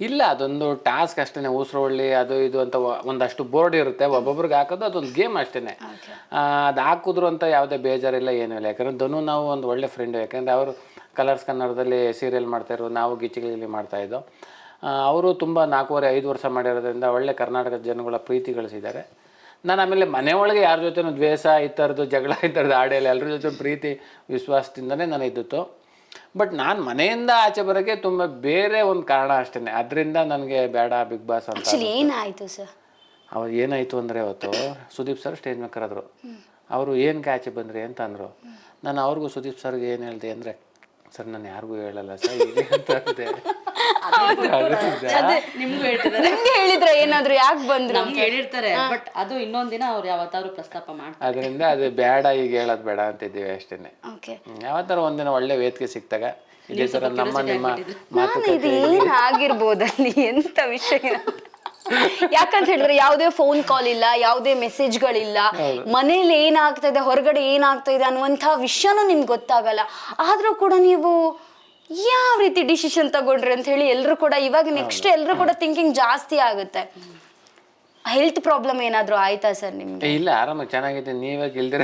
ಇಲ್ಲ ಅದೊಂದು ಟಾಸ್ಕ್ ಅಷ್ಟೇ ಉಸಿರುಳ್ಳಿ ಅದು ಇದು ಅಂತ ಒಂದಷ್ಟು ಬೋರ್ಡ್ ಇರುತ್ತೆ ಒಬ್ಬೊಬ್ರಿಗೆ ಹಾಕೋದು ಅದೊಂದು ಗೇಮ್ ಅಷ್ಟೇ ಅದು ಹಾಕಿದ್ರು ಅಂತ ಯಾವುದೇ ಬೇಜಾರಿಲ್ಲ ಏನೂ ಇಲ್ಲ. ಯಾಕಂದ್ರೆ ಧನು ನಾವು ಒಂದು ಒಳ್ಳೆ ಫ್ರೆಂಡು ಯಾಕಂದರೆ ಅವರು ಕಲರ್ಸ್ ಕನ್ನಡದಲ್ಲಿ ಸೀರಿಯಲ್ ಮಾಡ್ತಾಯಿದ್ರು ನಾವು ಗಿಚ್ಚಿಗಳಲ್ಲಿ ಮಾಡ್ತಾಯಿದ್ದೋ ಅವರು ತುಂಬ ನಾಲ್ಕೂವರೆ ಐದು ವರ್ಷ ಮಾಡಿರೋದ್ರಿಂದ ಒಳ್ಳೆ ಕರ್ನಾಟಕದ ಜನಗಳ ಪ್ರೀತಿ ಗಳಿಸಿದ್ದಾರೆ. ನಾನು ಆಮೇಲೆ ಮನೆ ಒಳಗೆ ಯಾರ ಜೊತೆನೂ ದ್ವೇಷ ಈ ಥರದ್ದು ಜಗಳ ಈ ಥರದ್ದು ಆಡಿಲ್ಲ ಎಲ್ಲರ ಜೊತೆ ಪ್ರೀತಿ ವಿಶ್ವಾಸದಿಂದನೇ ನಾನು ಇದ್ದಿತ್ತು. ಬಟ್ ನಾನು ಮನೆಯಿಂದ ಆಚೆ ಬರೋಕ್ಕೆ ತುಂಬ ಬೇರೆ ಒಂದು ಕಾರಣ ಅಷ್ಟೇ ಅದರಿಂದ ನನಗೆ ಬೇಡ ಬಿಗ್ ಬಾಸ್ ಅಂತ ಆಕ್ಚುಲಿ ಏನಾಯ್ತು ಸರ್ ಅವ್ರು ಏನಾಯಿತು ಅಂದರೆ ಅವತ್ತು ಸುದೀಪ್ ಸರ್ ಸ್ಟೇಜ್ ಮೇಲೆ ಕರೆದ್ರು ಅವರು ಏನಕ್ಕೆ ಆಚೆ ಬಂದ್ರಿ ಅಂತ ಅಂದರು. ನಾನು ಅವ್ರಿಗೂ ಸುದೀಪ್ ಸರ್ಗೆ ಏನು ಹೇಳಿದೆ ಅಂದರೆ ಸರ್ ನಾನು ಯಾರಿಗೂ ಹೇಳಲ್ಲ ಸರ್ ಇದೆ ಅಂತ ಅಂದೆ. ಅದ್ರಿಂದ ನಿಮ್ಗೂ ಹೇಳ್ತಿದ್ದಾರೆ. ನಿಮ್ಗೆ ಹೇಳಿದ್ರ ಏನಾದ್ರು ಯಾಕೆ ಬಂದ್ರು? ನಮ್ಗೆ ಹೇಳಿರ್ತಾರೆ ಬಟ್ ಅದು ಇನ್ನೊಂದಿನ ಅವ್ರು ಯಾವತ್ತಾದ್ರು ಪ್ರಸ್ತಾಪ ಮಾಡ್ತಾರೆ. ಅದರಿಂದ ಅದು ಬೇಡ ಈಗ ಹೇಳೋದು ಬೇಡ ಅಂತಿದ್ದೀವಿ ಅಷ್ಟೇ ಓಕೆ ಯಾವತ್ತಾರ ಒಂದಿನ ಒಳ್ಳೆ ವೇದಿಕೆ ಸಿಕ್ತಾಗ ಇದೇ ತರ ನಮ್ಮ ನಿಮ್ಮ ಮಾತುಕತೆ ಇದು ಏನ್ ಆಗಿರ್ಬೋದಲ್ಲಿ ಎಂತ ವಿಷಯ? ಯಾಕಂತ ಹೇಳಿದ್ರೆ ಯಾವುದೇ ಫೋನ್ ಕಾಲ್ ಇಲ್ಲ ಯಾವುದೇ ಮೆಸೇಜ್ಗಳಿಲ್ಲ ಮನೇಲಿ ಏನಾಗ್ತಾ ಇದೆ ಹೊರಗಡೆ ಏನಾಗ್ತಾ ಇದೆ ಅನ್ನುವಂಥ ವಿಷಯನೂ ನಿಮ್ಗೆ ಗೊತ್ತಾಗಲ್ಲ. ಆದ್ರೂ ಕೂಡ ನೀವು ಯಾವ ರೀತಿ ಡಿಸಿಷನ್ ತಗೊಂಡ್ರಿ ಅಂತ ಹೇಳಿ ಎಲ್ಲರೂ ಕೂಡ ಇವಾಗ ನೆಕ್ಸ್ಟ್ ಎಲ್ಲರೂ ಕೂಡ ಥಿಂಕಿಂಗ್ ಜಾಸ್ತಿ ಆಗುತ್ತೆ. ಹೆಲ್ತ್ ಪ್ರಾಬ್ಲಮ್ ಏನಾದರೂ ಆಯ್ತಾ ಸರ್ ನಿಮ್ಗೆ? ಇಲ್ಲ ಆರಾಮಾಗಿ ಚೆನ್ನಾಗಿದೆ ನೀವಾಗ ಇಲ್ದಿರ